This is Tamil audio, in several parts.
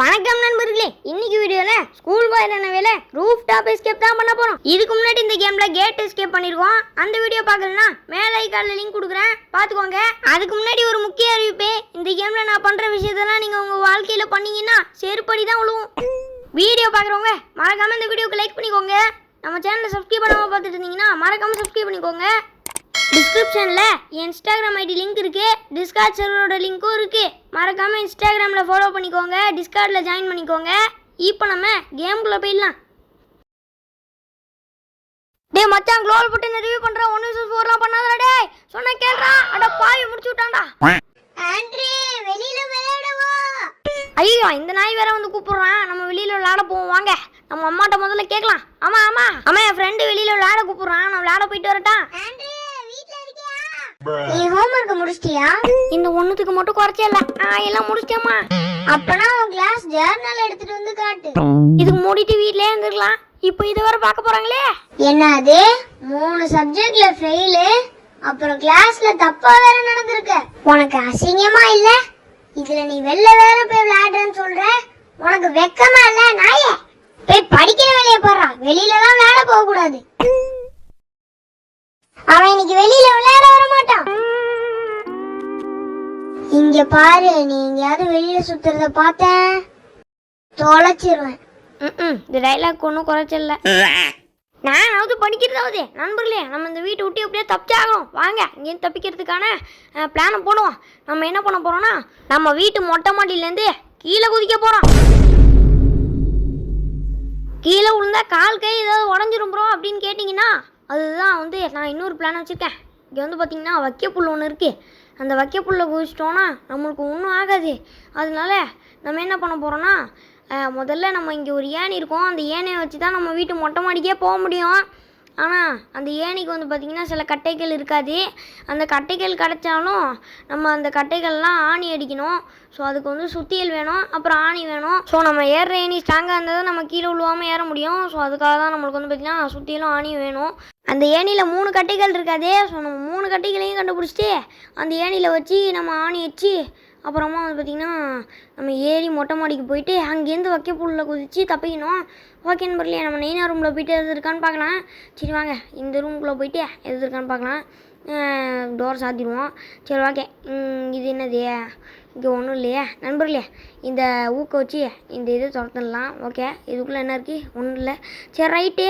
வணக்கம் நண்பர்களே. இன்னைக்கு வீடியோல ஸ்கூல் பாய் வேலை? ரூஃப் டாப் எஸ்கேப் தான் பண்ண போறோம். இதுக்கு முன்னாடி இந்த கேம்ல கேட் எஸ்கேப் பண்ணிருக்கோம். அந்த வீடியோ பார்க்கலனா மேல ஐகார்ல லிங்க் கொடுக்குறேன். பாத்துக்கோங்க அதுக்கு முன்னாடி ஒரு முக்கிய அறிவிப்பு இந்த கேம்ல நான் பண்ற விஷயத்தெல்லாம் நீங்க உங்க வாழ்க்கையில பண்ணீங்கன்னா செருப்படி தான் விழுவும் வீடியோ பார்க்குறவங்க மறக்காம இந்த வீடியோக்கு லைக் பண்ணிக்கோங்க. நம்ம சேனலை சப்ஸ்கிரைப் பண்ணாம பார்த்துட்டு இருந்தீங்கன்னா மறக்காம சப்ஸ்கிரைப் பண்ணிக்கோங்க. டிஸ்கிரிப்ஷனில் என் இன்ஸ்டாகிராம் ஐடி லிங்க் இருக்கு. டிஸ்கார்ட் சர்வரோட லிங்க்கும் இருக்கு. மறக்காம இன்ஸ்டாகிராமில் ஃபாலோ பண்ணிக்கோங்க. டிஸ்கார்டில் ஜாயின் பண்ணிக்கோங்க. இப்போ நம்ம கேம்குள்ளே போயிடலாம். டேய் மச்சான் க்ளோவல் போட்டு ரிவ்யூ பண்ணுறேன் ஒன் விசஸ் ஃபோர்லாம் பண்ணாதடா டேய். சொன்ன கேள்றா அட பாவி முடிச்சு விட்டான்டா. ஆண்ட்ரே வெளியில விளையாடவா? ஐயோ இந்த நாய் வேற வந்து கூப்பிடுறான். நம்ம வெளியில விளையாட போவோம். வாங்க. நம்ம அம்மாட்ட முதல்ல கேட்கலாம். ஆமா ஆமா. ஆமா என் ஃப்ரெண்டு வெளியில விளையாட கூப்பிடுறான். நான் விளையாட போயிட்டு வரட்டா. ஆண்ட்ரே நீ ஹோம்வொர்க் முடிச்சிட்டியா? இந்த ஒண்ணுத்துக்கு மட்டும் குறைச்சே இல்ல. நான் எல்லாம் முடிச்சிட்டேம்மா. அப்பனா உன் கிளாஸ் ஜர்னல் எடுத்துட்டு வந்து காட்டு. இதுக்கு மூடிட்டு வீட்லயே இருந்துக்கலாம் இப்போ இது வரை பார்க்க போறாங்களே. என்னது? மூணு சப்ஜெக்ட்ல ஃபெயிலு அப்புறம் கிளாஸ்ல தப்பா வேற நடந்திருக்கு. உனக்கு அசிங்கமா இல்ல? இதுல நீ வெளில வேற போய் விளையாடுறேன்னு சொல்ற? உனக்கு வெக்கமா இல்ல நாயே? போய் படிக்கிற வேலைய பாடுறா வெளியில தான் விளையாட போக கூடாது அவன் இன்னைக்கு வெளியில விளையாட இங்க பாரு நீ எங்கேயாவது வெளியில சுத்துறத பார்த்தேன் தொலைச்சிருவேன். ம் இந்த டைலாக் ஒன்றும் குறைச்சல நானாவது படிக்கிறதாவது நண்பர்களே நம்ம இந்த வீட்டை விட்டு எப்படியோ தப்பிச்சாகணும் வாங்க இங்கேருந்து தப்பிக்கிறதுக்கான பிளானை போடுவோம். நம்ம என்ன பண்ண போகிறோம்னா நம்ம வீட்டு மொட்டை மாடியிலேருந்து கீழே குதிக்க போகிறோம் கீழே விழுந்தா கால் கை ஏதாவது உடஞ்சிரும் ப்ரோ அப்படின்னு கேட்டிங்கன்னா அதுதான் வந்து நான் இன்னொரு பிளான் வச்சுருக்கேன். இங்கே வந்து பார்த்தீங்கன்னா புல் ஒன்று இருக்குது அந்த வைக்கப்புள்ள குதிச்சிட்டோன்னா நம்மளுக்கு ஒன்றும் ஆகாது. அதனால நம்ம என்ன பண்ண போகிறோன்னா முதல்ல நம்ம இங்கே ஒரு ஏணி இருக்கும். அந்த ஏணியை வச்சு தான் நம்ம வீட்டு மொட்டை மாடிக்கே போக முடியும். ஆனால் அந்த ஏணிக்கு வந்து பார்த்திங்கன்னா சில கட்டைகள் இருக்காது. அந்த கட்டைகள் கிடச்சாலும் நம்ம அந்த கட்டைகள்லாம் ஆணி அடிக்கணும். ஸோ அதுக்கு வந்து சுத்தியல் வேணும் அப்புறம் ஆணி வேணும். ஸோ நம்ம ஏறுற ஏணி ஸ்ட்ராங்காக இருந்தால் தான் நம்ம கீழே விழுவாமல் ஏற முடியும். ஸோ அதுக்காக தான் நம்மளுக்கு வந்து பார்த்திங்கன்னா சுத்தியலும் ஆணியும் வேணும். அந்த ஏணியில் மூணு கட்டைகள் இருக்காதே ஸோ நம்ம மூணு கட்டைகளையும் கண்டுபிடிச்சிட்டு அந்த ஏணியில் வச்சு நம்ம ஆணி வச்சு அப்புறமா வந்து பார்த்திங்கன்னா நம்ம ஏறி மொட்டை மாடிக்கு போயிட்டு அங்கேருந்து வைக்க புல்லில் குதித்து தப்பிக்கணும். ஓகே நம்பர்லையே நம்ம நெய்னா ரூமில் போயிட்டு எது இருக்கான்னு பார்க்கலாம். சரி வாங்க இந்த ரூம்குள்ளே போயிட்டு எது இருக்கான்னு பார்க்கலாம். டோர் சாத்திடுவோம். சரி ஓகே இது என்னது? இங்கே ஒன்றும் இல்லையே. நண்பர்களே இந்த ஊக்க வச்சு இந்த இது துரத்துடலாம். ஓகே இதுக்குள்ளே என்ன இருக்குது ஒன்றும் இல்லை. சரி ரைட்டு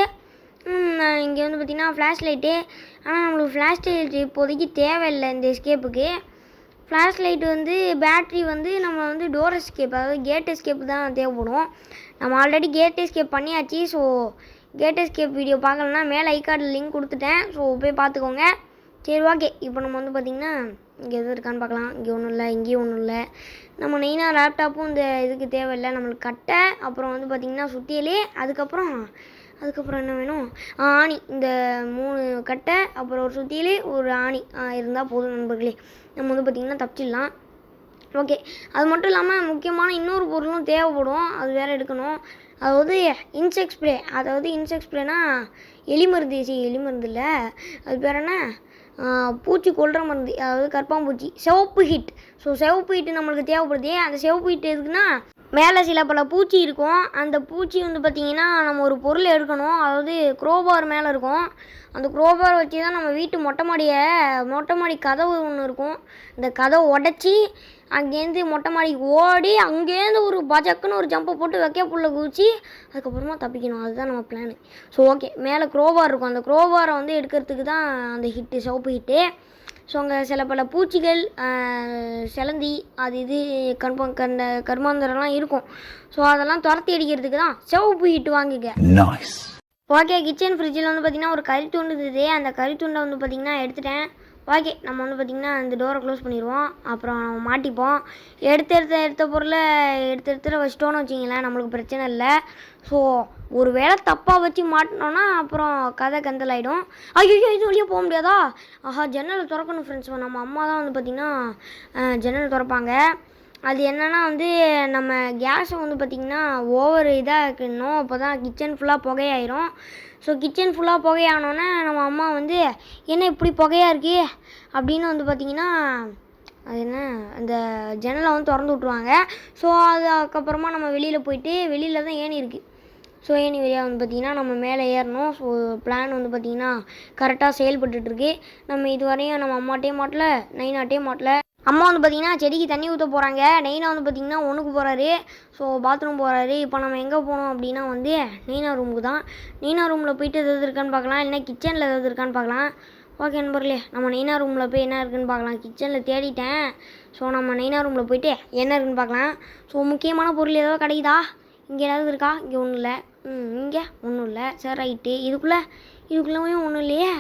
இங்கே வந்து பார்த்திங்கன்னா ஃப்ளாஷ் லைட்டு ஆனால் நம்மளுக்கு ஃப்ளாஷ் லைட் இப்போதைக்கு தேவையில்லை இந்த எஸ்கேப்புக்கு ஃப்ளாஷ் லைட் வந்து பேட்ரி வந்து நம்ம வந்து டோர் எஸ்கேப் அதாவது கேட் எஸ்கேப் தான் தேவைப்படும். நம்ம ஆல்ரெடி கேட் எஸ்கேப் பண்ணியாச்சு ஸோ கேட் எஸ்கேப் வீடியோ பார்க்கலன்னா மேலே ஐகார்டில் லிங்க் கொடுத்துட்டேன். ஸோ போய் பார்த்துக்கோங்க. சரி ஓகே இப்போ நம்ம வந்து பார்த்திங்கன்னா இங்கே எது இருக்கான்னு பார்க்கலாம். இங்கே ஒன்றும் இல்லை இங்கேயும் ஒன்றும் இல்லை. நம்ம மெயினாக லேப்டாப்பும் இந்த இதுக்கு தேவையில்லை. நம்மளுக்கு கட்டை அப்புறம் வந்து பார்த்திங்கன்னா சுத்தியலே அதுக்கப்புறம் அதுக்கப்புறம் என்ன வேணும்? ஆ, ஆணி. இந்த மூணு கட்டை அப்புறம் ஒரு சுற்றிலே ஒரு ஆணி. இருந்தால் போதும் நண்பர்களே. நம்ம வந்து பார்த்திங்கன்னா தப்பிச்சிடலாம். ஓகே. அது மட்டும் இல்லாமல் முக்கியமான இன்னொரு பொருளும் தேவைப்படும். அது வேறு எடுக்கணும். அதாவது இன்செக்ட் ஸ்ப்ரே அதாவது இன்செக்ட் ஸ்ப்ரேனா எலி மருந்து சி எலி மருந்து இல்லை. அது பேர் என்ன? பூச்சி கொல்ற மருந்து. அதாவது கற்பாம்பூச்சி. சிவப்பு ஹிட் ஸோ சிவப்பு ஹிட்டு நம்மளுக்கு தேவைப்படுது. அந்த சிவப்பு ஹிட் எதுக்குன்னா மேலே சில பல பூச்சி இருக்கும். அந்த பூச்சி வந்து பார்த்திங்கன்னா நம்ம ஒரு பொருள் எடுக்கணும். அதாவது குரோபார் மேலே இருக்கும். அந்த குரோபார் வச்சு தான் நம்ம வீட்டு மொட்டை மாடியை மொட்டை மாடி கதவு ஒன்று இருக்கும். இந்த கதவை உடச்சி அங்கேருந்து மொட்டை மாடிக்கு ஓடி அங்கேருந்து ஒரு பஜக்குன்னு ஒரு ஜம்பை போட்டு வைக்க புல்ல குதிச்சு அதுக்கப்புறமா தப்பிக்கணும். அதுதான் நம்ம பிளானு ஸோ ஓகே மேலே குரோபார் இருக்கும். அந்த குரோபாரை வந்து எடுக்கிறதுக்கு தான் அந்த ஹிட்டு சிவப்பு ஹிட்டு ஸோ அங்கே சில பல பூச்சிகள் சிலந்தி அது இது கண்ப கண்ட கர்மாந்தரெல்லாம் இருக்கும். ஸோ அதெல்லாம் துரத்தி அடிக்கிறதுக்கு தான் சிவப்பு ஹிட் வாங்கிக்க. ஓகே கிச்சன் ஃப்ரிட்ஜில் வந்து பார்த்திங்கன்னா ஒரு கறி துண்டு இருந்தது. அந்த கறி துண்டை வந்து பார்த்திங்கன்னா எடுத்துட்டேன். ஓகே நம்ம வந்து பார்த்திங்கன்னா இந்த டோரை க்ளோஸ் பண்ணிடுவோம் அப்புறம் மாட்டிப்போம். எடுத்து எடுத்த எடுத்த பொருளை எடுத்து எடுத்து வச்சிட்டோன்னு வச்சிங்களேன் நம்மளுக்கு பிரச்சனை இல்லை. ஸோ ஒரு வேளை தப்பாக வச்சு மாட்டினோன்னா அப்புறம் கதை கந்தலாயிடும் ஐயோ இது வழியாக போக முடியாதா? ஆஹா ஜன்னலை திறக்கணும் ஃப்ரெண்ட்ஸ் நம்ம அம்மா தான் வந்து பார்த்திங்கன்னா ஜன்னல் திறப்பாங்க. அது என்னென்னா வந்து நம்ம கேஸை வந்து பார்த்திங்கன்னா ஓவர் இதாக இருக்கணும். அப்போ தான் கிச்சன் ஃபுல்லாக புகையாயிரும். ஸோ கிச்சன் ஃபுல்லாக புகையானோன்னே நம்ம அம்மா வந்து என்ன இப்படி புகையாக இருக்கே? அப்படின்னு வந்து பார்த்திங்கன்னா அது என்ன அந்த ஜன்னலை வந்து திறந்து விட்ருவாங்க ஸோ அதுக்கப்புறமா நம்ம வெளியில் போயிட்டு வெளியில் தான் ஏணி இருக்குது ஸோ ஏன் வழியாக வந்து பார்த்திங்கன்னா நம்ம மேலே ஏறணும். ஸோ பிளான் வந்து பார்த்திங்கன்னா கரெக்டாக செயல்பட்டுருக்கு நம்ம இது வரையும் நம்ம அம்மாட்டே மாட்டல நைனாட்டே மாட்டல. அம்மா வந்து பார்த்திங்கன்னா செடிக்கு தண்ணி ஊற்ற போகிறாங்க நெய்னா வந்து பார்த்திங்கன்னா ஒன்றுக்கு போகிறாரு ஸோ பாத்ரூம் போகிறாரு இப்போ நம்ம எங்கே போகணும் அப்படின்னா வந்து நெய்னா ரூமுக்கு தான். நெய்னா ரூமில் போயிட்டு எதாவது இருக்கான்னு பார்க்கலாம் இல்லை கிச்சனில் எதாவது இருக்கான்னு பார்க்கலாம் ஓகே நண்பர்களே நம்ம நெய்னா ரூமில் போய் என்ன இருக்குன்னு பார்க்கலாம் கிச்சனில் தேடிட்டேன். ஸோ நம்ம நெய்னா ரூமில் போயிட்டு என்ன இருக்குன்னு பார்க்கலாம் ஸோ முக்கியமான பொருள் ஏதாவது கிடைக்குதா? இங்கே ஏதாவது இருக்கா? இங்கே ஒன்றும் இல்லை. ம் இங்கே ஒன்றும் இல்லை. சரி ரைட்டு இதுக்குள்ளே இதுக்குள்ளேயும் ஒன்றும் இல்லையே?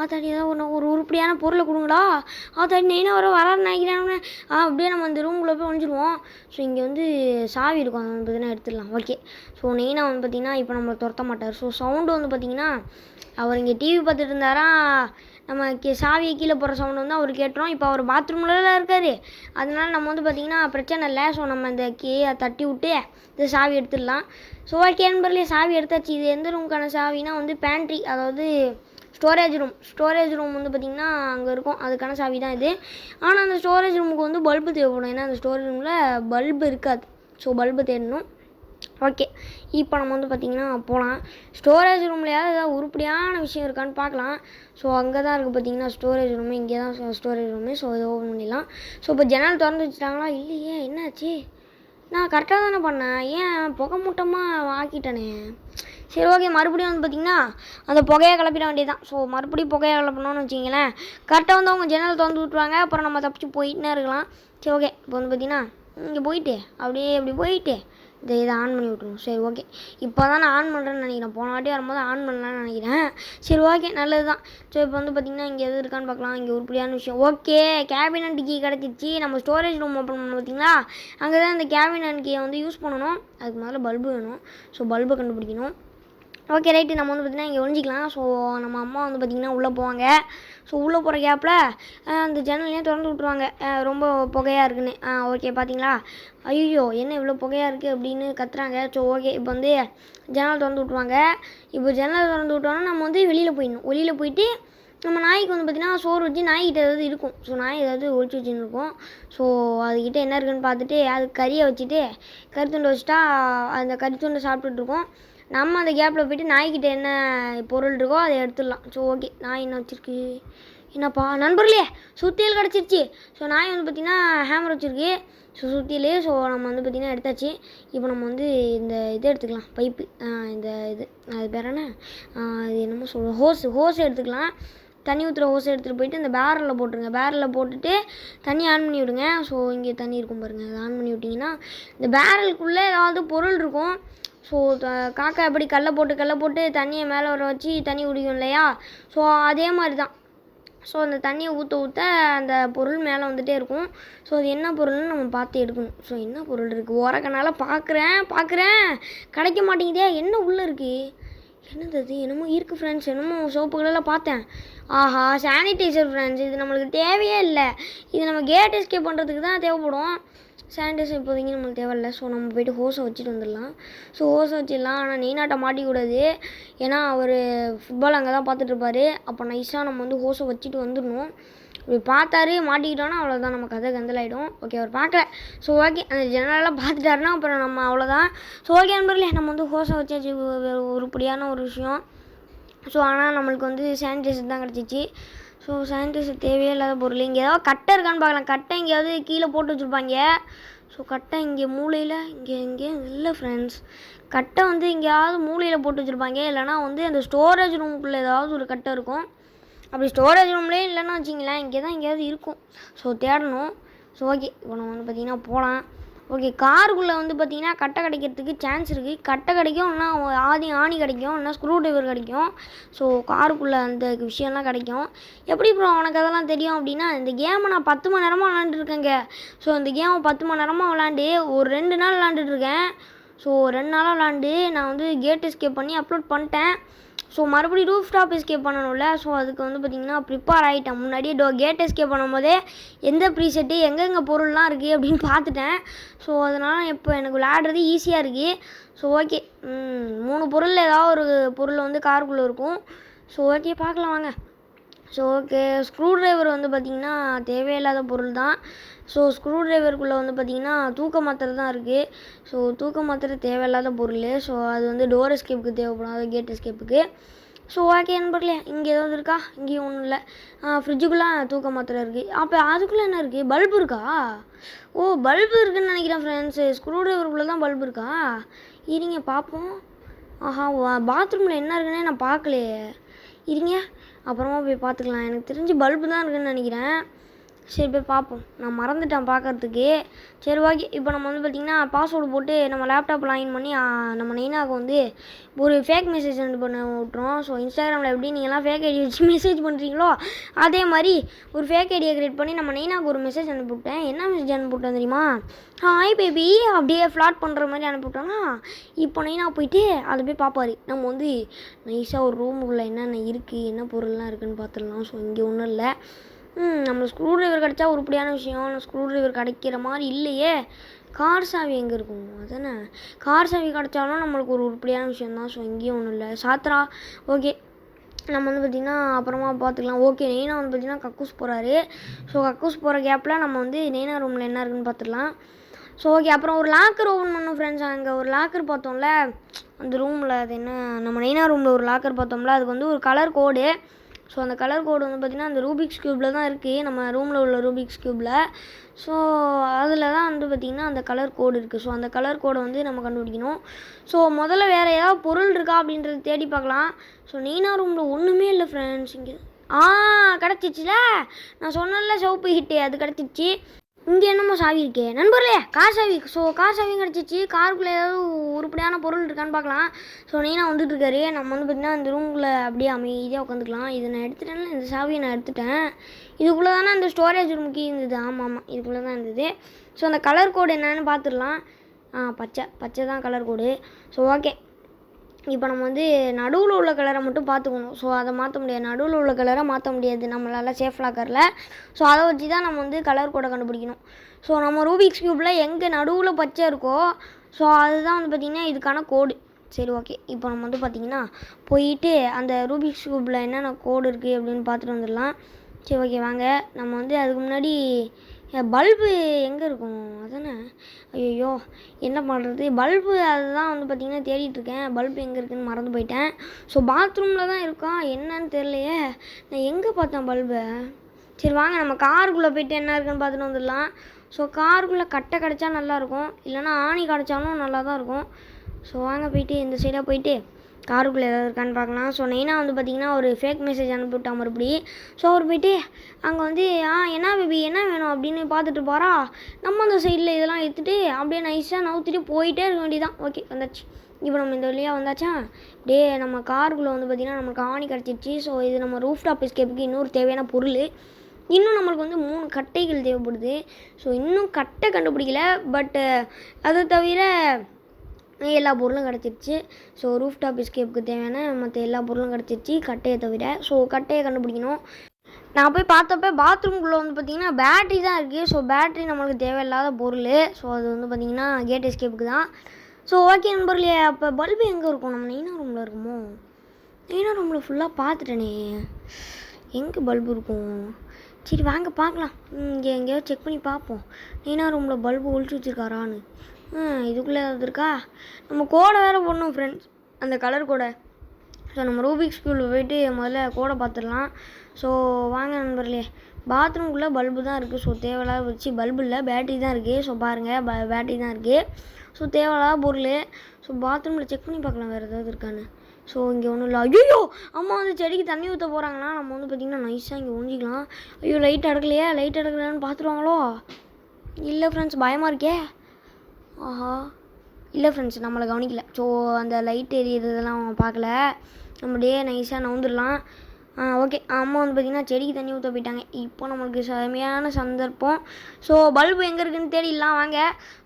ஆத்தாடி ஏதாவது ஒன்று ஒரு உருப்படியான பொருளை கொடுங்கடா. ஆத்தாடி நெய்னா வர வரான்னு நினைக்கிறேன் ஆ அப்படியே நம்ம அந்த ரூம்குள்ளே போய் ஒழிஞ்சிடுவோம் ஸோ இங்கே வந்து சாவி இருக்கும். அதை வந்து பார்த்தீங்கன்னா எடுத்துடலாம். ஓகே ஸோ நெய்னா வந்து பார்த்திங்கன்னா இப்போ நம்மளை துரத்த மாட்டார். ஸோ சவுண்டு வந்து பார்த்திங்கன்னா அவர் இங்கே டிவி பார்த்துட்டு இருந்தாரா? நம்ம சாவியை கீழே போகிற சவுண்ட் வந்து அவர் கேட்டுரும். இப்போ அவர் பாத்ரூமில் தான் இருக்கார். அதனால நம்ம வந்து பார்த்திங்கன்னா பிரச்சனை இல்லை. ஸோ நம்ம இந்த கீயை தட்டி விட்டு இந்த சாவி எடுத்துடலாம். ஸோ ஓகே நண்பர்களே சாவி எடுத்தாச்சு. இது எந்த ரூமுக்கான சாவினா வந்து பேண்ட்ரி அதாவது ஸ்டோரேஜ் ரூம் ஸ்டோரேஜ் ரூம் வந்து பார்த்திங்கன்னா அங்கே இருக்கும். அதுக்கான சாவி தான் இது. ஆனால் அந்த ஸ்டோரேஜ் ரூமுக்கு வந்து பல்பு தேவைப்படும். ஏன்னா அந்த ஸ்டோரேஜ் ரூமில் பல்பு இருக்காது. ஸோ பல்பு தேடணும். ஓகே. இப்போ நம்ம வந்து பார்த்திங்கன்னா போகலாம் ஸ்டோரேஜ் ரூம்லையாவது ஏதாவது உருப்படியான விஷயம் இருக்கான்னு பார்க்கலாம். ஸோ அங்கே தான் இருக்குது பார்த்தீங்கன்னா ஸ்டோரேஜ் ரூமு இங்கே தான் ஸ்டோரேஜ் ரூமு ஸோ இதை ஓப்பன் பண்ணிடலாம். ஸோ இப்போ ஜன்னல் திறந்து வச்சுட்டாங்களா? இல்லையே என்னாச்சு? நான் கரெக்டாக தானே பண்ணேன். ஏன் புகை மூட்டமாக ஆக்கிட்டேனே? சரி ஓகே மறுபடியும் வந்து பார்த்திங்கன்னா அந்த புகையை கிளப்பிட வேண்டியதான் ஸோ மறுபடியும் புகையை கிளப்பணும்னு வச்சிங்களேன் கரெக்டாக வந்து அவங்க ஜன்னல் திறந்து விட்ருவாங்க அப்புறம் நம்ம தப்பிச்சு போயிட்டுனே இருக்கலாம். சரி ஓகே இப்போ வந்து பார்த்திங்கன்னா இங்கே போயிட்டு அப்படியே இப்படி போயிட்டு இதை இதை ஆன் பண்ணி விட்ருணும் சரி ஓகே இப்போ தான் நான் ஆன் பண்ணுறேன்னு நினைக்கிறேன். போன வாட்டி வரும்போது ஆன் பண்ணலான்னு நினைக்கிறேன். சரி ஓகே நல்லது தான் ஸோ இப்போ வந்து பார்த்திங்கன்னா இங்கே எது இருக்கான்னு பார்க்கலாம். இங்கே உருப்படியான விஷயம். ஓகே கேபினட் கீ கிடச்சிருச்சு. நம்ம ஸ்டோரேஜ் ரூம் ஓப்பன் பண்ணணும் பார்த்தீங்களா அங்கே தான் இந்த கேபினட் கீயை வந்து யூஸ் பண்ணணும். அதுக்கு முதல்ல பல்பு வேணும். ஸோ பல்பை கண்டுபிடிக்கணும். ஓகே ரைட்டு நம்ம வந்து பார்த்திங்கன்னா இங்கே ஒழிஞ்சிக்கலாம் ஸோ நம்ம அம்மா வந்து பார்த்திங்கன்னா உள்ளே போவாங்க. ஸோ உள்ளே போகிற கேப்பில் அந்த ஜன்னலையும் திறந்து விட்ருவாங்க ரொம்ப புகையாக இருக்குன்னு. ஆ ஓகே பார்த்தீங்களா ஐயோ என்ன இவ்வளோ புகையாக இருக்குது அப்படின்னு கத்துறாங்க. ஸோ ஓகே இப்போ வந்து ஜன்னல் திறந்து விட்ருவாங்க இப்போ ஜன்னல் திறந்து விட்டோன்னா நம்ம வந்து வெளியில் போயிடணும். வெளியில் போயிட்டு நம்ம நாய்க்கு வந்து பார்த்திங்கன்னா சோறு வச்சு நாய்கிட்ட ஏதாவது இருக்கும். ஸோ நாய் ஏதாவது ஒழிச்சு வச்சுன்னு இருக்கும். ஸோ அதுக்கிட்ட என்ன இருக்குன்னு பார்த்துட்டு அது கறியை வச்சுட்டு கறி வச்சுட்டா அந்த கறித்துண்டை சாப்பிட்டுட்ருக்கோம் சாப்பிட்டுட்டு இருக்கோம். நம்ம அந்த கேப்பில் போயிட்டு நாய்க்கிட்ட என்ன பொருள் இருக்கோ அதை எடுத்துடலாம். ஸோ ஓகே நாய் என்ன வச்சுருக்கு? என்னப்பா? நண்பர்களே சுத்தியல் கிடச்சிருச்சு. ஸோ நாய் வந்து பார்த்திங்கன்னா ஹேமர் வச்சுருக்கு. ஸோ சுத்தியிலே ஸோ நம்ம வந்து பார்த்திங்கன்னா எடுத்தாச்சு. இப்போ நம்ம வந்து இந்த இதை எடுத்துக்கலாம். பைப்பு இந்த இது. அது பேர் என்ன? அது இது என்னமோ சொல்லுவோம் ஹோஸ் ஹோஸ் எடுத்துக்கலாம். தண்ணி ஊற்றுற ஹோஸ் எடுத்துகிட்டு போயிட்டு இந்த பேரலில் போட்டுருங்க. பேரலில் போட்டுட்டு தண்ணி ஆன் பண்ணி விடுங்க. ஸோ இங்கே தண்ணி இருக்கும் பாருங்கள் அதை ஆன் பண்ணி விட்டிங்கன்னா இந்த பேரலுக்குள்ளே ஏதாவது பொருள் இருக்கும். ஸோ காக்கா எப்படி கல்லை போட்டு கல்லை போட்டு தண்ணியை மேலே வர வச்சு தண்ணி குடிக்கும் இல்லையா? ஸோ அதே மாதிரி தான் ஸோ அந்த தண்ணியை ஊற்ற ஊற்ற அந்த பொருள் மேலே வந்துகிட்டே இருக்கும். ஸோ அது என்ன பொருள்னு நம்ம பார்த்து எடுக்கணும். ஸோ என்ன பொருள் இருக்குது ஓரக்கனால பார்க்குறேன் பார்க்குறேன் கிடைக்க மாட்டேங்குதே. என்ன உள்ளே இருக்குது என்னது அது? என்னமோ இருக்குது ஃப்ரெண்ட்ஸ் என்னமோ சோப்புகளெல்லாம் பார்த்தேன். ஆஹா சானிடைசர் ஃப்ரெண்ட்ஸ் இது நம்மளுக்கு தேவையே இல்லை. இது நம்ம கேட் எஸ்கேப் பண்ணுறதுக்கு தான் தேவைப்படும். சானிடைசர் இப்போதைக்கு நம்மளுக்கு தேவையில்ல ஸோ நம்ம போயிட்டு ஹோஸை வச்சுட்டு வந்துடலாம் ஸோ ஹோஸை வச்சிடலாம் ஆனால் நீனாட்டை மாட்டிக்கூடாது ஏன்னா அவர் ஃபுட்பால் அங்கே தான் பார்த்துட்ருப்பாரு அப்போ நைஸாக நம்ம வந்து ஹோஸை வச்சுட்டு வந்துடணும் இப்படி பார்த்தாரு மாட்டிக்கிட்டோன்னா அவ்வளோதான் நம்ம கதை கந்தலாயிடும் ஓகே அவர் பார்க்கல ஸோ ஓகே அந்த ஜெனரலாக பார்த்துட்டாருன்னா அப்புறம் நம்ம அவ்வளோதான் ஸோ ஓகே நண்பர்களே நம்ம வந்து ஹோஸை வச்சாச்சு ஒரு- உருப்படியான ஒரு விஷயம் ஸோ ஆனால் நம்மளுக்கு வந்து சானிடைசர் தான் கிடச்சிச்சு ஸோ சயின்டிஸ்ட் தேவையே இல்லாத பொருள். இங்கே ஏதாவது கட்டை இருக்கான்னு பார்க்கலாம். கட்டை எங்கேயாவது கீழே போட்டு வச்சுருப்பாங்க. ஸோ கட்டை இங்கே மூலையில் இங்கே இங்கே இல்லை ஃப்ரெண்ட்ஸ் கட்டை வந்து எங்கேயாவது மூலையில் போட்டு வச்சுருப்பாங்க. இல்லைனா வந்து அந்த ஸ்டோரேஜ் ரூம்குள்ளே ஏதாவது ஒரு கட்டை இருக்கும். அப்படி ஸ்டோரேஜ் ரூம்லேயே இல்லைன்னா வச்சிங்களேன் இங்கே தான் எங்கேயாவது இருக்கும். ஸோ தேடணும். ஸோ ஓகே இப்போ நம்ம வந்து பார்த்திங்கன்னா போகலாம். ஓகே காருக்குள்ளே வந்து பார்த்திங்கன்னா கட்டை கிடைக்கிறதுக்கு சான்ஸ் இருக்குது கட்டை கிடைக்கும் இல்லைனா ஆதி ஆணி கிடைக்கும் இல்லைனா ஸ்க்ரூ டிரைவர் கிடைக்கும். ஸோ காருக்குள்ளே அந்த விஷயம்லாம் கிடைக்கும். எப்படி ப்ரோ உனக்கு அதெல்லாம் தெரியும் அப்படின்னா இந்த கேமை நான் பத்து மணி நேரமாக விளாண்டுருக்கேங்க ஸோ இந்த கேமை பத்து மணி நேரமாக விளாண்டு ஒரு ரெண்டு நாள் விளாண்டுட்ருக்கேன் ஸோ ரெண்டு நாளாக விளாண்டு நான் வந்து கேட் எஸ்கேப் பண்ணி அப்லோட் பண்ணிட்டேன். ஸோ மறுபடியும் ரூஃப் டாப் எஸ்கேப் பண்ணணும்ல. ஸோ அதுக்கு வந்து பார்த்திங்கன்னா ப்ரிப்பேர் ஆகிட்டேன் முன்னாடியே டோ கேட் எஸ்கேப் பண்ணும்போதே எந்த ப்ரீசெட்டு எங்கெங்கே பொருள்லாம் இருக்குது அப்படின்னு பார்த்துட்டேன். ஸோ அதனால் இப்போ எனக்கு விளையாடுறது ஈஸியாக இருக்குது ஸோ ஓகே மூணு பொருளில் ஏதாவது ஒரு பொருள் வந்து காருக்குள்ளே இருக்கும். ஸோ ஓகே பார்க்கலாம் வாங்க. ஸோ ஓகே ஸ்க்ரூ டிரைவர் வந்து பார்த்திங்கன்னா தேவையில்லாத பொருள் தான் ஸோ ஸ்க்ரூ டிரைவருக்குள்ளே வந்து பார்த்திங்கன்னா தூக்க மாத்திரை தான் இருக்குது ஸோ தூக்க மாத்திரை தேவையில்லாத பொருள். ஸோ அது வந்து டோர் எஸ்கேப்புக்கு தேவைப்படும். அது கேட் எஸ்கேப்புக்கு ஸோ ஓகே நண்பர்களே இங்கே ஏதாவது இருக்கா? இங்கேயும் ஒன்றும் இல்லை. ஃப்ரிட்ஜுக்குள்ளே தூக்க மாத்திரை இருக்குது அப்போ அதுக்குள்ளே என்ன இருக்குது பல்பு இருக்கா? ஓ பல்பு இருக்குன்னு நினைக்கிறேன் ஃப்ரெண்ட்ஸு ஸ்க்ரூ டிரைவருக்குள்ளே தான் பல்பு இருக்கா? இருங்க பார்ப்போம் ஆஹா பாத்ரூமில் என்ன இருக்குன்னே நான் பார்க்கலையே இருங்க அப்புறமா போய் பார்த்துக்கலாம் எனக்கு தெரிஞ்சு பல்பு தான் இருக்குன்னு நினைக்கிறேன். சரி போய் பார்ப்போம். நான் மறந்துட்டேன் பார்க்கறதுக்கு. சரி ஓகே. இப்போ நம்ம வந்து பார்த்திங்கன்னா பாஸ்வேர்டு போட்டு நம்ம லேப்டாப் லாகின் பண்ணி நம்ம நைனாவுக்கு வந்து ஒரு ஃபேக் மெசேஜ் சென்ட் பண்ண விட்றோம் ஸோ இன்ஸ்டாகிராமில் எப்படி நீங்கள்லாம் ஃபேக் ஐடி வச்சு மெசேஜ் பண்ணுறீங்களோ அதே மாதிரி ஒரு ஃபேக் ஐடியை க்ரியேட் பண்ணி நம்ம நெய்னாக்கு ஒரு மெசேஜ் அனுப்பிவிட்டேன் என்ன மெசேஜ் அனுப்பிவிட்டேன் தெரியுமா? ஹாய் பேபி அப்படியே ஃப்ளாட் பண்ணுற மாதிரி அனுப்பிவிட்டோன்னா இப்போ நெய்னா போயிட்டு அதை போய் பார்ப்பாரு. நம்ம வந்து நைஸாக ஒரு ரூமுக்குள்ளே என்னென்ன இருக்குது என்ன பொருள்லாம் இருக்குதுன்னு பார்த்துடலாம். ஸோ இங்கே ஒன்றும் இல்லை. நம்ம ஸ்க்ரூ ட்ரைவர் கிடச்சா உருப்படியான விஷயம். ஸ்க்ரூ ட்ரைவர் கிடைக்கிற மாதிரி இல்லையே. கார் சாவி எங்கே இருக்கும்? அதானே? கார் சாவி கிடச்சாலும் நம்மளுக்கு ஒரு உருப்படியான விஷயம் தான். ஸோ எங்கேயும் ஒன்றும் இல்லை. சாத்ரா ஓகே நம்ம வந்து பார்த்திங்கன்னா அப்புறமா பார்த்துக்கலாம் ஓகே நெய்னா வந்து பார்த்திங்கன்னா கக்கூஸ் போகிறாரு ஸோ கக்கூஸ் போகிற கேப்பில் நம்ம வந்து நெய்னா ரூமில் என்ன இருக்குன்னு பார்த்துடலாம் ஸோ ஓகே அப்புறம் ஒரு லாக்கர் ஓப்பன் பண்ணோம் ஃப்ரெண்ட்ஸ் அங்கே ஒரு லாக்கர் பார்த்தோம்ல. அந்த ரூமில் அது என்ன? நம்ம நெய்னா ரூமில் ஒரு லாக்கர் பார்த்தோம்ல. அதுக்கு வந்து ஒரு கலர் கோடு ஸோ அந்த கலர் கோடு வந்து பார்த்திங்கன்னா அந்த ரூபிக்ஸ் க்யூப்பில் தான் இருக்குது நம்ம ரூமில் உள்ள ரூபிக்ஸ் க்யூப்பில் ஸோ அதில் தான் வந்து பார்த்திங்கன்னா அந்த கலர் கோடு இருக்குது ஸோ அந்த கலர் கோடை வந்து நம்ம கண்டுபிடிக்கணும். ஸோ முதல்ல வேறு ஏதாவது பொருள் இருக்கா அப்படின்றத தேடி பார்க்கலாம். ஸோ நீனா ரூமில் ஒன்றுமே இல்லை ஃப்ரெண்ட்ஸ் இங்கே. ஆ கிடச்சிச்சில. நான் சொன்னேன்ல சிவப்பு ஹிட்டு. அது கிடச்சிச்சு. இங்கே என்னமோ சாவி இருக்கே. நண்பர்களே கார் சாவி. ஸோ கார் சாவியும் கிடச்சிச்சு காருக்குள்ளே ஏதாவது உருப்படியான பொருள் இருக்கான்னு பார்க்கலாம். ஸோ நீனா வந்துட்டு இருக்காரு? நம்ம வந்து பார்த்திங்கன்னா இந்த ரூம்குள்ளே அப்படியே அமைதியாக உட்காந்துக்கலாம் இதை நான் எடுத்துட்டேன்ல இந்த சாவியை நான் எடுத்துட்டேன். இதுக்குள்ளே தானே அந்த ஸ்டோரேஜ் ரூமுக்கு இருந்தது. ஆமாம் ஆமாம் இதுக்குள்ளே தான் இருந்தது. ஸோ அந்த கலர் கோடு என்னன்னு பார்த்துடலாம். ஆ பச்சை. பச்சை தான் கலர் கோடு ஸோ ஓகே இப்போ நம்ம வந்து நடுவில் உள்ள கலரை மட்டும் பார்த்துக்கணும். ஸோ அதை மாற்ற முடியாது. நடுவில் உள்ள கலரை மாற்ற முடியாது. நம்மளால் சேஃப் லாக்கரில் ஸோ அதை வச்சு தான் நம்ம வந்து கலர் கோடை கண்டுபிடிக்கணும். ஸோ நம்ம ரூபிக்ஸ் க்யூப்பில் எங்கே நடுவில் பச்சை இருக்கோ ஸோ அதுதான் வந்து பார்த்திங்கன்னா இதுக்கான கோடு சரி ஓகே இப்போ நம்ம வந்து பார்த்திங்கன்னா போயிட்டு அந்த ரூபிக்ஸ் க்யூப்பில் என்னென்ன கோடு இருக்குது அப்படின்னு பார்த்துட்டு வந்துடலாம். சரி ஓகே வாங்க. நம்ம வந்து அதுக்கு முன்னாடி பல்பு எங்கே இருக்கும்? அதானே? ஐயோ என்ன பண்ணுறது பல்பு அதுதான் வந்து பார்த்திங்கன்னா தேடிட்டு இருக்கேன். பல்பு எங்கே இருக்குன்னு மறந்து போயிட்டேன். ஸோ பாத்ரூமில் தான் இருக்கா? என்னன்னு தெரியலையே. நான் எங்கே பார்த்தேன் பல்பை? சரி வாங்க நம்ம காருக்குள்ளே போயிட்டு என்ன இருக்குன்னு பார்த்துட்டு வந்துடலாம். ஸோ காருக்குள்ளே கட்டை கிடச்சா நல்லாயிருக்கும் இல்லைன்னா ஆணி கிடச்சாலும் நல்லா தான் இருக்கும். ஸோ வாங்க போயிட்டு இந்த சைடாக போயிட்டு காருக்குள்ளே ஏதாவது இருக்கான்னு பார்க்கலாம். ஸோ நெய்னா வந்து பார்த்தீங்கன்னா ஒரு ஃபேக் மெசேஜ் அனுப்பிவிட்டா மறுபடி. ஸோ அவர் போயிட்டு அங்கே வந்து ஆ என்ன பேபி என்ன வேணும்? அப்படின்னு பார்த்துட்டு போகிறா நம்ம அந்த சைடில் இதெல்லாம் எடுத்துகிட்டு அப்படியே நைஸாக நவுத்திட்டு போயிட்டே இருக்க வேண்டியதான் ஓகே வந்தாச்சு. இப்போ நம்ம இந்த வழியாக வந்தாச்சா? அப்படியே நம்ம காருக்குள்ளே வந்து பார்த்திங்கன்னா நமக்கு ஆணி கிடச்சிருச்சு ஸோ இது நம்ம ரூஃப் டாப் எஸ்கேப்புக்கு இன்னொரு தேவையான பொருள். இன்னும் நம்மளுக்கு வந்து மூணு கட்டைகள் தேவைப்படுது. ஸோ இன்னும் கட்டை கண்டுபிடிக்கல. பட்டு அதை தவிர எல்லா பொருளும் கிடச்சிருச்சு. ஸோ ரூஃப் டாப் எஸ்கேப்புக்கு தேவையான மற்ற எல்லா பொருளும் கிடச்சிருச்சு கட்டையை தவிர. ஸோ கட்டையை கண்டுபிடிக்கணும். நான் போய் பார்த்தப்ப பாத்ரூம்குள்ளே வந்து பார்த்திங்கன்னா பேட்ரி தான் இருக்குது ஸோ பேட்ரி நம்மளுக்கு தேவையில்லாத பொருள். ஸோ அது வந்து பார்த்திங்கன்னா கேட் எஸ்கேப்புக்கு தான். ஸோ ஓகே நண்பர்களே அப்போ பல்பு எங்கே இருக்கும்? நம்ம நெய்னா ரூமில் இருக்குமோ? நெய்னா ரூமில் ஃபுல்லாக பார்த்துட்டேனே. எங்கே பல்பு இருக்கும்? சரி வாங்க பார்க்கலாம். இங்கே எங்கேயாவது செக் பண்ணி பார்ப்போம். நெய்னா ரூமில் பல்பு ஒழிச்சு வச்சுருக்காரான்னு. இதுக்குள்ளே ஏதாவது இருக்கா? நம்ம கோடை வேறு போடணும் ஃப்ரெண்ட்ஸ் அந்த கலர் கோடை. ஸோ நம்ம ரூபிக்ஸ் ஸ்கூலில் போயிட்டு முதல்ல கோடை பார்த்துடலாம். ஸோ வாங்க நண்பர்களே. பாத்ரூம்குள்ளே பல்பு தான் இருக்குது ஸோ தேவையில்லாத வச்சு பல்பு இல்லை. பேட்டரி தான் இருக்குது ஸோ பாருங்கள் ப பேட்டரி தான் இருக்குது ஸோ தேவையில்லாத பொருள். ஸோ பாத்ரூமில் செக் பண்ணி பார்க்கலாம். வேறு ஏதாவது இருக்கான்னு. ஸோ இங்கே ஒன்றும் இல்லை. ஐயோ அம்மா வந்து செடிக்கு தண்ணி ஊற்ற போகிறாங்கன்னா நம்ம வந்து பார்த்திங்கன்னா நைஸாக இங்கே ஒழிஞ்சிக்கலாம் ஐயோ லைட் அடக்கலையா. லைட் அடக்கலையான்னு பார்த்துருவாங்களோ? இல்லை ஃப்ரெண்ட்ஸ் பயமாக இருக்கே? ஆஹா. இல்லை ஃப்ரெண்ட்ஸ் நம்மளை கவனிக்கல. ஸோ அந்த லைட் எரியறதெல்லாம் அவன் பார்க்கல. நம்ம டே நைஸாக நவுந்துடலாம். ஆ ஓகே அம்மா வந்து பார்த்திங்கன்னா செடிக்கு தண்ணி ஊற்ற போயிட்டாங்க. இப்போ நம்மளுக்கு செமையான சந்தர்ப்பம். ஸோ பல்பு எங்கே இருக்குன்னு தேடிடலாம். வாங்க.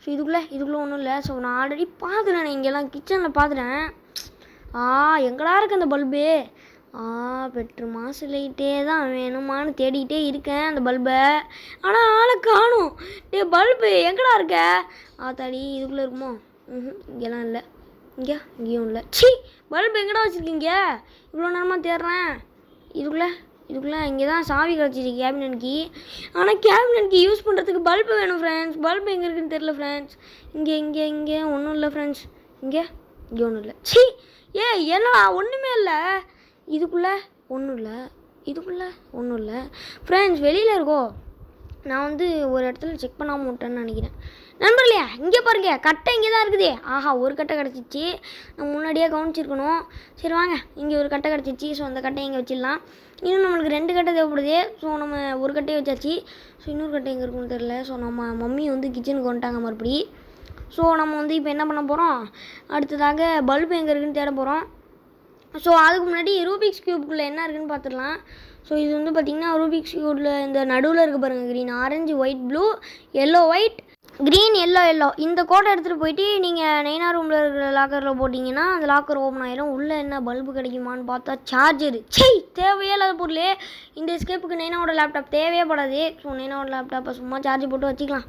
ஸோ இதுக்குள்ளே இதுக்குள்ளே ஒன்றும் இல்லை. ஸோ நான் ஆல்ரெடி பார்த்துட்டேன் இங்கெல்லாம் கிச்சனில் பார்த்துட்டேன். ஆ எங்கடா இருக்குது அந்த பல்பு ஆ பெட்ரு மாசு தான் வேணுமான்னு தேடிக்கிட்டே இருக்கேன் அந்த பல்பை. ஆனால் ஆளை காணும். டே பல்பு எங்கடா இருக்க? ஆத்தாடி இதுக்குள்ளே இருக்குமோ? ம் இங்கெல்லாம் இல்லை. இங்கே இங்கேயும் இல்லை. சி பல்பு எங்கடா வச்சுருக்கீங்க? இவ்வளோ நேரமாக தேடுறேன். இதுக்குள்ளே இதுக்குள்ளே இங்கே தான் சாவி கிடச்சிச்சு கேபினட் ஆனால் கேபினட் யூஸ் பண்ணுறதுக்கு பல்பு வேணும் ஃப்ரெண்ட்ஸ் பல்பு எங்கே இருக்குன்னு தெரில ஃப்ரெண்ட்ஸ் இங்கே இங்கே இங்கே ஒன்றும் இல்லை ஃப்ரெண்ட்ஸ் இங்கே இங்கே ஒன்றும் இல்லை. சி ஏ என்னடா ஒன்றுமே இல்லை. இதுக்குள்ளே ஒன்றும் இல்லை. இதுக்குள்ளே ஒன்றும் இல்லை. ஃப்ரெண்ட்ஸ் வெளியில் இருக்கோ. நான் வந்து ஒரு இடத்துல செக் பண்ணாமல் விட்டேன்னு நினைக்கிறேன். நண்பர்களே இங்கே பாருங்க. கட்டை இங்கே தான் இருக்குது. ஆஹா ஒரு கட்டை கிடச்சிச்சு. நம்ம முன்னாடியே கவனிச்சிருக்கணும். சரி வாங்க. இங்கே ஒரு கட்டை கிடச்சிச்சு. ஸோ அந்த கட்டையை இங்கே வச்சிடலாம். இன்னும் நம்மளுக்கு ரெண்டு கட்டை தேவைப்படுது. ஸோ நம்ம ஒரு கட்டையை வச்சாச்சு. ஸோ இன்னொரு கட்டை எங்கே இருக்குன்னு தெரில ஸோ நம்ம மம்மி வந்து கிச்சனுக்கு வந்துட்டாங்க மறுபடி. ஸோ நம்ம வந்து இப்போ என்ன பண்ண போகிறோம் அடுத்ததாக பல்பு எங்கே இருக்குன்னு தேட போகிறோம் ஸோ அதுக்கு முன்னாடி ரூபிக்ஸ் க்யூப்குள்ளே என்ன இருக்குன்னு பார்த்துடலாம் ஸோ இது வந்து பார்த்திங்கன்னா ரூபிக்ஸ் க்யூபில் இந்த நடுவில் இருக்க பாருங்கள் green orange white blue yellow white green yellow yellow இந்த கோட்டை எடுத்துகிட்டு போயிட்டு நீங்கள் நைனா ரூமில் இருக்கிற லாக்கரில் போட்டிங்கன்னா அந்த லாக்கர் ஓப்பன் ஆயிரும். உள்ளே என்ன பல்பு கிடைக்குமான்னு பார்த்தா சார்ஜர் சை தேவையே இல்லாத பொருள். இந்த ஸ்கேப்புக்கு நைனாவோட லேப்டாப் தேவையே படாது. ஸோ நைனாவோட லேப்டாப்பை சும்மா சார்ஜ் போட்டு வச்சுக்கலாம்.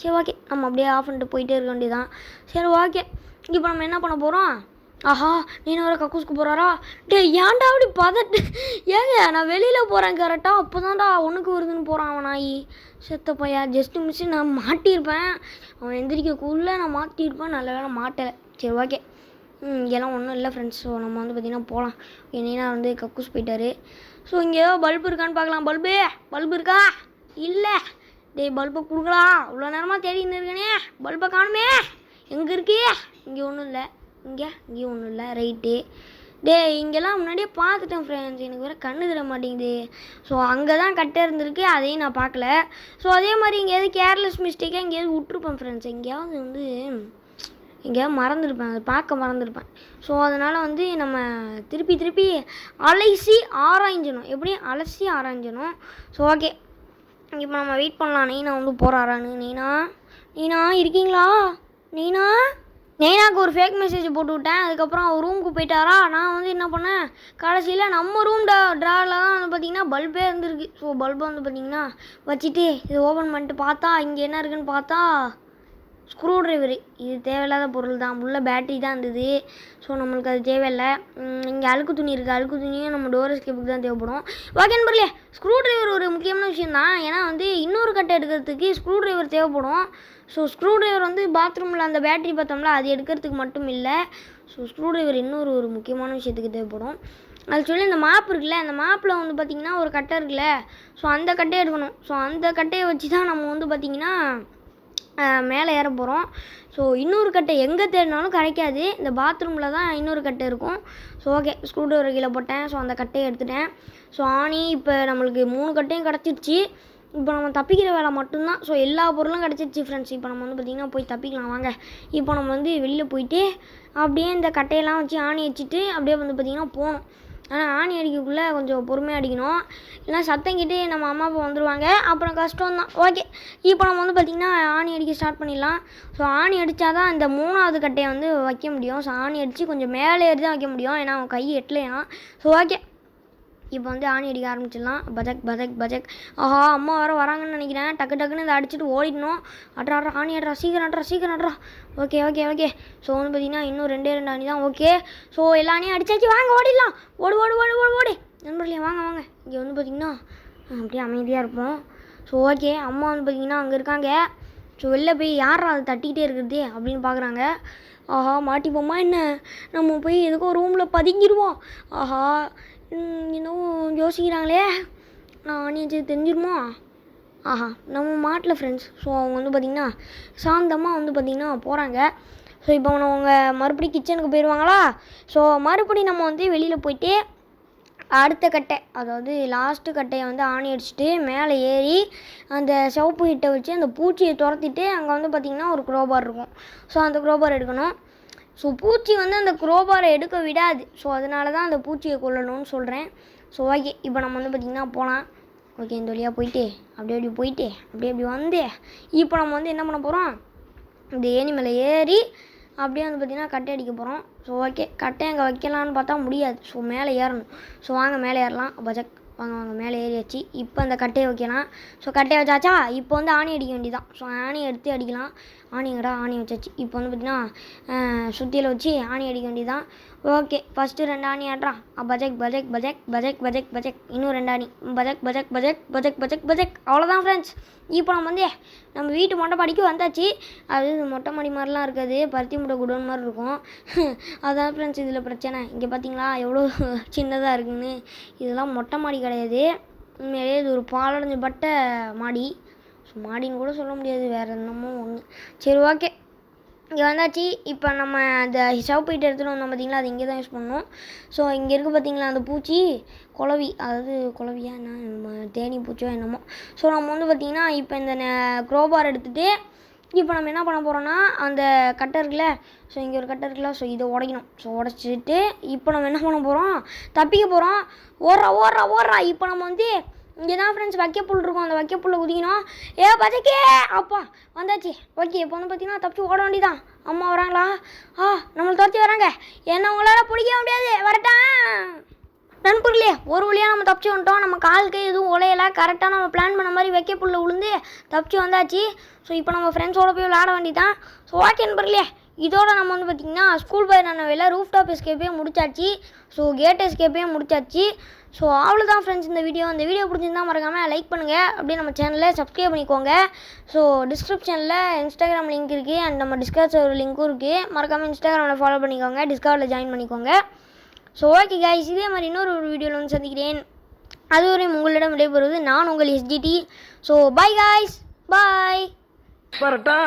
சரி ஓகே நம்ம அப்படியே ஆஃப் பண்ணிட்டு போயிட்டே இருக்க வேண்டியதான் சரி ஓகே இப்போ நம்ம என்ன பண்ண போகிறோம் ஆஹா நீ வர கக்கூஸ்க்கு போகிறாரா டேய் ஏன்டா அப்படி பதட்டு? ஏங்க நான் வெளியில் போகிறேன் கரெக்டாக அப்போ தான்டா ஒன்றுக்கு வருதுன்னு போகிறான் அவன் நாய். செத்த பையா ஜஸ்ட்டு மிஸ்ஸு நான் மாட்டியிருப்பேன். அவன் எந்திரிக்கக்குள்ளே நான் மாட்டியிருப்பேன் நல்ல வேளை மாட்டலை. சரி ஓகே இங்கெல்லாம் ஒன்றும் இல்லை ஃப்ரெண்ட்ஸ் ஸோ நம்ம வந்து பார்த்திங்கன்னா போகலாம் என்னன்னா வந்து கக்கூஸ் போயிட்டாரு. ஸோ இங்கே ஏதோ பல்பு இருக்கான்னு பார்க்கலாம். பல்பு பல்பு இருக்கா? இல்லை. டேய் பல்பை கொடுக்கலாம். இவ்வளோ நேரமாக தேடின்னு இருக்கனே பல்பை காணுமே. எங்கே இருக்கே? இங்கே ஒன்றும் இல்லை. இங்கே இங்கேயும் ஒன்றும் இல்லை ரைட்டு டேய் இங்கெல்லாம் முன்னாடியே பார்த்துட்டேன் ஃப்ரெண்ட்ஸ் எனக்கு வேறு கண்ணு தர மாட்டேங்குது. ஸோ அங்கே தான் கட்டை இருந்திருக்கு அதையும் நான் பார்க்கல. ஸோ அதே மாதிரி எங்கேயாவது கேர்லெஸ் மிஸ்டேக்காக எங்கேயாவது விட்ருப்பேன் ஃப்ரெண்ட்ஸ் எங்கேயாவது வந்து எங்கேயாவது மறந்துருப்பேன். அதை பார்க்க மறந்துருப்பேன். ஸோ அதனால் வந்து நம்ம திருப்பி திருப்பி அலைசி ஆராய்ஞ்சணும். எப்படி அலசி ஆராய்ஞ்சணும். ஸோ ஓகே இப்போ நம்ம வெயிட் பண்ணலாம். நீனா வந்து போகிறாரான்னு நீனா? நீனா இருக்கீங்களா? நீனா? நெய்னாக்கு ஒரு ஃபேக் மெசேஜ் போட்டு விட்டேன். அதுக்கப்புறம் அவர் ரூமுக்கு போயிட்டாரா? நான் வந்து என்ன பண்ணேன்? கடைசியில் நம்ம ரூம் டா ட்ராவில் தான் வந்து பார்த்திங்கன்னா பல்பே இருந்திருக்கு. ஸோ பல்பை வந்து பார்த்திங்கன்னா வச்சுட்டு இது ஓப்பன் பண்ணிட்டு பார்த்தா இங்கே என்ன இருக்குன்னு பார்த்தா ஸ்க்ரூ ட்ரைவரு இது தேவையில்லாத பொருள் தான். உள்ள பேட்டரி தான் இருந்தது. ஸோ நம்மளுக்கு அது தேவையில்லை. இங்கே அழுக்கு துணி இருக்குது அழுக்கு துணியும் நம்ம டோர் ஸ்கேப்புக்கு தான் தேவைப்படும். ஓகே நம்பர்லையே ஸ்க்ரூ ட்ரைவர் ஒரு முக்கியமான விஷயம் தான் ஏன்னா வந்து இன்னொரு கட்டை எடுக்கிறதுக்கு ஸ்க்ரூ ட்ரைவர் தேவைப்படும். ஸோ ஸ்க்ரூ ட்ரைவர் வந்து பாத்ரூமில் அந்த பேட்ரி பார்த்தோம்ல அது எடுக்கிறதுக்கு மட்டும் இல்லை. ஸோ ஸ்க்ரூ ட்ரைவர் இன்னொரு ஒரு முக்கியமான விஷயத்துக்கு தேவைப்படும். அது சொல்லி இந்த மாப் இருக்குல்ல அந்த மாப்பில் வந்து பார்த்திங்கன்னா ஒரு கட்டை இருக்குல்ல. ஸோ அந்த கட்டையை எடுக்கணும். ஸோ அந்த கட்டையை வச்சு தான் நம்ம வந்து பார்த்திங்கன்னா மேலே ஏற போகிறோம் ஸோ இன்னொரு கட்டை எங்கே தேடினாலும் கிடைக்காது. இந்த பாத்ரூமில் தான் இன்னொரு கட்டை இருக்கும். ஸோ ஓகே ஸ்க்ரூ ட்ரைவர் கீழே போட்டேன். ஸோ அந்த கட்டையை எடுத்துட்டேன். ஸோ ஆணி இப்போ நம்மளுக்கு மூணு கட்டையும் கிடச்சிருச்சு. இப்போ நம்ம தப்பிக்கிற வேலை மட்டும்தான். ஸோ எல்லா பொருளும் கிடச்சிருச்சு ஃப்ரெண்ட்ஸ் இப்போ நம்ம வந்து பார்த்திங்கன்னா போய் தப்பிக்கலாம் வாங்க. இப்போ நம்ம வந்து வெளியில் போயிட்டு அப்படியே இந்த கட்டையெல்லாம் வச்சு ஆணி வச்சுட்டு அப்படியே வந்து பார்த்திங்கன்னா போகணும். ஆனால் ஆணி அடிக்கக்குள்ளே கொஞ்சம் பொறுமையாக அடிக்கணும். இல்லைனா சத்தம் கிட்டே நம்ம அம்மா அப்பா வந்துடுவாங்க அப்புறம் கஷ்டம் தான். ஓகே இப்போ நம்ம வந்து பார்த்திங்கன்னா ஆணி அடிக்க ஸ்டார்ட் பண்ணிடலாம். ஸோ ஆணி அடித்தா தான் இந்த மூணாவது கட்டையை வந்து வைக்க முடியும். ஸோ ஆணி அடித்து கொஞ்சம் மேலே ஏறி தான் வைக்க முடியும். ஏன்னா அவன் கை எட்டலையா ஸோ ஓகே இப்போ வந்து ஆணி அடிக்க ஆரம்பிச்சிடலாம். பஜக் பஜக் பஜக். ஆஹா அம்மா வேறு வராங்கன்னு நினைக்கிறேன். டக்கு டக்குன்னு இதை அடிச்சுட்டு ஓடிடணும். அட்ரா அட்ரா ஆணி அட்ரா சீக்கிரம் அட்ரா சீக்கிரம் அட்ரா ஓகே ஓகே ஓகே. ஸோ வந்து பார்த்தீங்கன்னா இன்னும் ரெண்டே ரெண்டு ஆணி தான். ஓகே. ஸோ எல்லா அணியும் அடிச்சாச்சு. வாங்க ஓடிடலாம். ஓடு ஓடு ஓடு ஓடு ஓடு. நண்பர்களே வாங்க வாங்க. இங்கே வந்து பார்த்தீங்கன்னா அப்படியே அமைதியாக இருப்போம். So okay. அம்மா வந்து பார்த்தீங்கன்னா அங்கே இருக்காங்க. ஸோ வெளில போய் யார் அதை தட்டிக்கிட்டே இருக்கிறது அப்படின்னு பார்க்குறாங்க. ஆஹா மாட்டிப்போமா என்ன? நம்ம போய் எதுக்கோ ரூமில் பதுங்கிடுவோம் ஆஹா இன்னும் யோசிக்கிறாங்களே. நான் நீ தெரிஞ்சிருமா? ஆஹா நம்ம மாட்டில் ஃப்ரெண்ட்ஸ் ஸோ அவங்க வந்து பார்த்திங்கன்னா சாந்தமாக வந்து பார்த்திங்கன்னா போகிறாங்க ஸோ இப்போ அவங்க மறுபடியும் கிச்சனுக்கு போயிடுவாங்களா ஸோ மறுபடியும் நம்ம வந்து வெளியில் போயிட்டு அடுத்த கட்டை அதாவது லாஸ்ட்டு கட்டையை வந்து ஆணி அடிச்சுட்டு மேலே ஏறி அந்த சிவப்பு ஹிட்டை வச்சு அந்த பூச்சியை துரத்திட்டு அங்கே வந்து பார்த்திங்கன்னா ஒரு குரோபார் இருக்கும். ஸோ அந்த குரோபார் எடுக்கணும். ஸோ பூச்சி வந்து அந்த குரோபாரை எடுக்க விடாது. ஸோ அதனால தான் அந்த பூச்சியை கொல்லணும்னு சொல்கிறேன் ஸோ ஓகே இப்போ நம்ம வந்து பார்த்திங்கன்னா போகலாம் ஓகே இந்த வழியாக போயிட்டு அப்படியே அப்படி போயிட்டு அப்படியே அப்படி வந்து இப்போ நம்ம வந்து என்ன பண்ண போகிறோம் இந்த ஏணி மேலே ஏறி அப்படியே வந்து பார்த்திங்கன்னா கட்டை அடிக்க போகிறோம் ஸோ ஓகே கட்டை அங்கே வைக்கலான்னு பார்த்தா முடியாது. ஸோ மேலே ஏறணும். ஸோ வாங்க மேலே ஏறலாம். பஜக் வாங்க வாங்க மேலே ஏறியாச்சு இப்போ அந்த கட்டையை வைக்கலாம். ஸோ கட்டையை வச்சாச்சா? இப்போ வந்து ஆணி அடிக்க வேண்டியதான் ஸோ ஆணி எடுத்து அடிக்கலாம். ஆணிங்கடா ஆணி வச்சாச்சு. இப்போ வந்து பார்த்தீங்கன்னா சுத்தியில் வச்சு ஆணி அடிக்க வேண்டியதான் ஓகே ஃபஸ்ட்டு ரெண்டாணி ஆடுறான் பஜக் பஜக் பஜக் பஜக் பஜக் பஜக். இன்னும் ரெண்டாணி பஜக் பஜக் பஜக் பஜக் பஜக் பஜக். அவ்வளோதான் ஃப்ரெண்ட்ஸ் இப்போ நம்ம வந்து நம்ம வீட்டு மொட்டை வந்தாச்சு. அது மொட்டை மாடி மாதிரிலாம் இருக்காது. பருத்தி முட்டை குடோன் மாதிரி இருக்கும். அதான் ஃப்ரெண்ட்ஸ் இதில் பிரச்சனை. இங்கே பார்த்தீங்களா எவ்வளோ சின்னதாக இருக்குன்னு. இதெல்லாம் மொட்டை மாடி கிடையாது. உண்மையிலேயே இது ஒரு பாலடைஞ்ச பட்ட மாடி. மாடின்னு கூட சொல்ல முடியாது. வேறு என்னமோ ஒன்று சரி ஓகே இங்கே வந்தாச்சு. இப்போ நம்ம அந்த சவப்பீட்டை எடுத்துகிட்டு வந்தோம் பார்த்தீங்களா அது இங்கே தான் யூஸ் பண்ணோம். ஸோ இங்கே இருக்குது பார்த்தீங்களா அந்த பூச்சி குலவி அதாவது குளவியா என்ன நம்ம தேனி பூச்சோ என்னமோ. ஸோ நம்ம வந்து பார்த்திங்கன்னா இப்போ இந்த க்ரோபார் எடுத்துகிட்டு இப்போ நம்ம என்ன பண்ண போகிறோன்னா அந்த கட்டை இருக்குல்ல? ஸோ இங்கே ஒரு கட்டை இருக்குல்ல? ஸோ இதை உடைக்கணும். ஸோ உடச்சிட்டு இப்போ நம்ம என்ன பண்ண போகிறோம் தப்பிக்க போகிறோம் ஓடுறா ஓடுறா ஓடுறா. இப்போ நம்ம வந்து இங்கே தான் ஃப்ரெண்ட்ஸ் வைக்கப்புல் இருக்கும். அந்த வைக்கப்புல்ல குதிக்கணும். ஏ பச்சைக்கே அப்பா வந்தாச்சு. ஓகே இப்போ வந்து பார்த்தீங்கன்னா தப்பிச்சு ஓட வேண்டிதான் அம்மா வராங்களா? ஆ நம்மளை துரத்தி வராங்க. என்ன உங்களால் பிடிக்க முடியாது. வரட்டான் நண்பர்களே ஒரு வழியாக நம்ம தப்பிச்சு வந்துட்டோம். நம்ம கால் கை எதுவும் உலையலை கரெக்டாக நம்ம பிளான் பண்ண மாதிரி வைக்க புல்ல விழுந்து தப்பிச்சு வந்தாச்சு. ஸோ இப்போ நம்ம ஃப்ரெண்ட்ஸோட போய் விளாட வேண்டிதான் ஸோ ஓகே நண்பர்களே. இதோட நம்ம வந்து பார்த்திங்கன்னா ஸ்கூல் பயிர் நான் ரூஃப் டாப் எஸ்கேப்பே முடிச்சாச்சு. ஸோ கேட் எஸ்கேப்பே முடிச்சாச்சு. ஸோ அவ்வளோதான் ஃப்ரெண்ட்ஸ் இந்த வீடியோ இந்த வீடியோ பிடிச்சிருந்தா மறக்காமல் லைக் பண்ணுங்கள் அப்படியே நம்ம சேனலை சப்ஸ்கிரைப் பண்ணிக்கோங்க. ஸோ டிஸ்கிரிப்ஷனில் இன்ஸ்டாகிராம் லிங்க் இருக்குது அண்ட் நம்ம டிஸ்கஸ் ஒரு லிங்க்கும் இருக்குது மறக்காமல் இன்ஸ்டாகிராமில் ஃபாலோ பண்ணிக்கோங்க. டிஸ்கவரில் ஜாயின் பண்ணிக்கோங்க. ஸோ ஓகே கைஸ் இதே மாதிரி இன்னொரு ஒரு வீடியோவில் வந்து சந்திக்கிறேன். அதுவரை உங்களிடம் விடைபெறுவது நான் உங்கள் STD so bye guys bye parotta